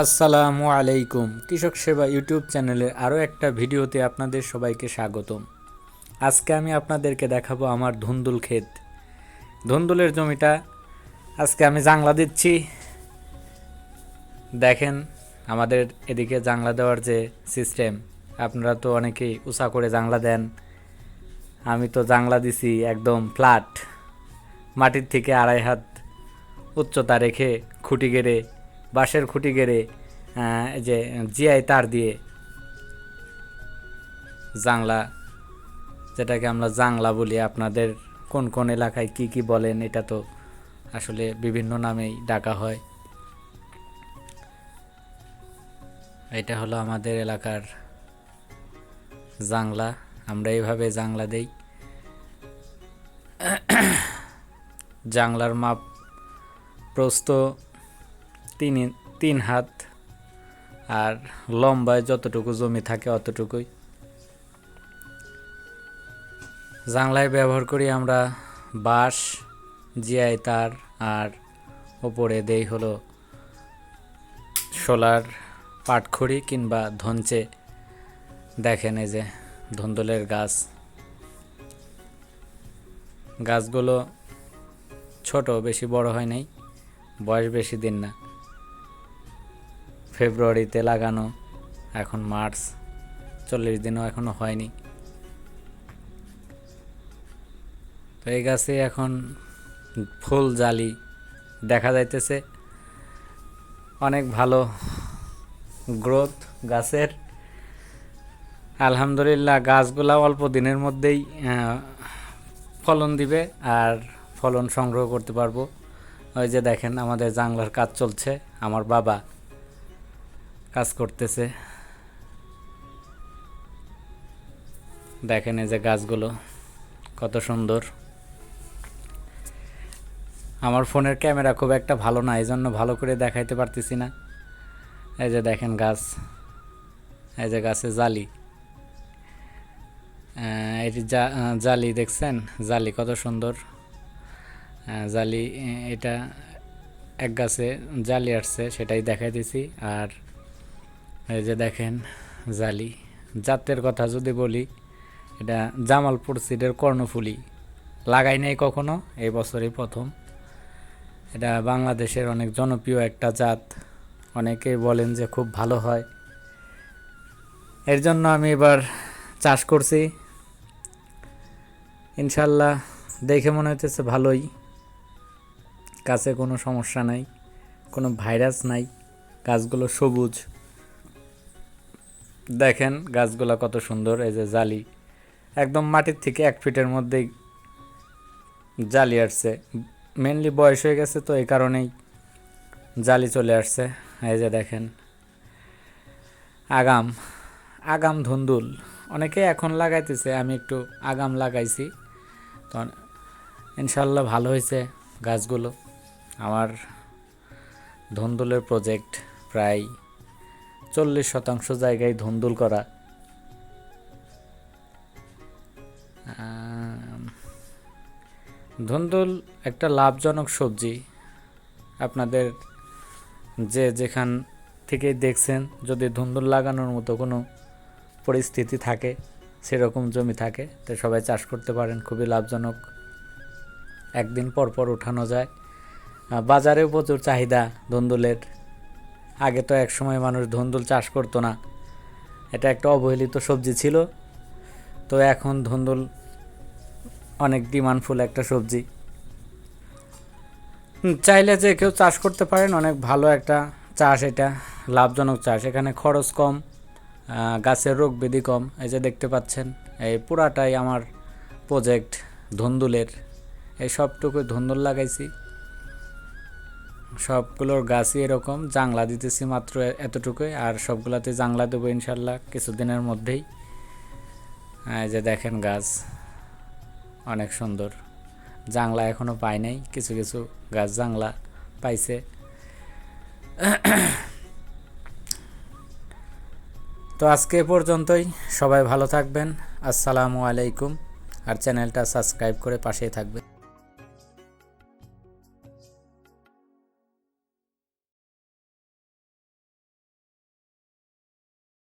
আসসালামু আলাইকুম। কৃষক সেবা ইউটিউব চ্যানেলের আরও একটা ভিডিওতে আপনাদের সবাইকে স্বাগতম। আজকে আমি আপনাদেরকে দেখাবো আমার ধুন্দুল ক্ষেত। ধুন্দুলের জমিটা আজকে আমি জাংলা দিচ্ছি। দেখেন আমাদের এদিকে জাংলা দেওয়ার যে সিস্টেম আপনারা তো অনেকেই উষা করে জাংলা দেন। আমি তো জাংলা দিছি একদম ফ্ল্যাট মাটির থেকে আড়াই হাত উচ্চতা রেখে খুঁটি গেড়ে বাঁশের খুঁটি গেড়ে যে জিআই তার দিয়ে জাংলা, যেটাকে আমরা জাংলা বলি, আপনাদের কোন কোন এলাকায় কি কি বলেন, এটা তো আসলে বিভিন্ন নামেই ডাকা হয়। এটা হলো আমাদের এলাকার জাংলা, আমরা এইভাবে জাংলা দেই। জাংলার মাপ প্রস্থ তিন তিন হাত আর লম্বায় যতটুকু জমি থাকে অতটুকুই। জাংলায় ব্যবহার করি আমরা বাঁশ, জিআই তার আর ওপরে দেই হলো সোলার পাটখড়ি কিংবা ধনচে। দেখেন এই যে ধুন্দুলের গাছ। গাছগুলো ছোট, বেশি বড় হয় নাই, বয়স বেশি দিন না। ফেব্রুয়ারিতে লাগানো, এখন মার্চ, চল্লিশ দিনও এখনও হয়নি। তো এই গাছে এখন ফুল জালি দেখা যাইতেছে। অনেক ভালো গ্রোথ গাছের। আলহামদুলিল্লাহ গাছগুলা অল্প দিনের মধ্যেই ফলন দিবে আর ফলন সংগ্রহ করতে পারব। ওই যে দেখেন আমাদের জাংলার কাজ চলছে, আমার বাবা কাজ করতেছে। দেখেন এই যে গাছগুলো, কত সুন্দর। আমার ফোনের ক্যামেরা খুব একটা ভালো না এই জন্য ভালো করে দেখাইতে পারতেছি না। এই যে দেখেন গাছ, এই যে গাছে জালি। এটি জালি দেখছেন? জালি কত সুন্দর। জালি এটা এক গাছে জালি আসছে, সেটাই দেখাই দিছি আর এই যে দেখেন জালি, জাতের কথা যদি বলি, এটা জামালপুর সিডের কর্ণফুলি, লাগাই নাই কখনো, এই বছরই প্রথম। এটা বাংলাদেশের অনেক জনপ্রিয় একটা জাত অনেকেই বলেন যে খুব ভালো হয়। এর জন্য আমি এবার চাষ করছি। ইনশাল্লাহ দেখে মনে হইতেছে ভালোই। কাছে কোনো সমস্যা নাই, কোনো ভাইরাস নাই, গাছগুলো সবুজ। দেখেন গাছগুলো কত সুন্দর, এই যে জালি। একদম মাটির থেকে এক ফিটের মধ্যেই জালি আসছে। মেনলি বয়স হয়ে গেছে তো এই কারণেই জালি চলে আসছে। এই যে দেখেন, আগাম আগাম ধুন্দুল। অনেকে এখন লাগাইতেছে, আমি একটু আগাম লাগাইছি। তো ইনশাল্লাহ ভালো হয়েছে গাছগুলো। আমার ধুন্দুলের প্রজেক্ট প্রায় চল্লিশ শতাংশ জায়গায় ধুন্দুল করা। ধুন্দুল একটা লাভজনক সবজি। আপনাদের যে যেখান থেকে দেখছেন যদি ধুন্দুল লাগানোর মতো কোনো পরিস্থিতি থাকে সেরকম জমি থাকে তো সবাই চাষ করতে পারেন খুবই লাভজনক। একদিন পর পর উঠানো যায়। আহ, বাজারেও প্রচুর চাহিদা ধুন্দুলের। আগে তো এক সময় মানুষ ধুন্দুল চাষ করতো না। এটা একটা অবহেলিত সবজি ছিল। তো এখন ধুন্দুল অনেক ডিমান্ডফুল একটা সবজি। চাইলে যে কেউ চাষ করতে পারেন, অনেক ভালো একটা চাষ এটা, লাভজনক চাষ। এখানে খরচ কম গাছের রোগ ব্যাধি কম। এই যে দেখতে পাচ্ছেন, এই পুরাটাই আমার প্রজেক্ট ধুন্দুলের। এই সবটুকু ধন্দুল লাগাইছি। সবগুলোর গাছই এরকম, জাংলা দিতেছি মাত্র এতটুকুই, আর সবগুলাতে জাংলা দেবো ইনশাল্লাহ কিছুদিনের মধ্যেই। এই যে দেখেন গাছ, অনেক সুন্দর। জাংলা এখনও পাই নাই, কিছু কিছু গাছ জাংলা পাইছে। তো আজকে পর্যন্তই, সবাই ভালো থাকবেন, আসসালামু আলাইকুম, আর চ্যানেলটা সাবস্ক্রাইব করে পাশেই থাকবেন।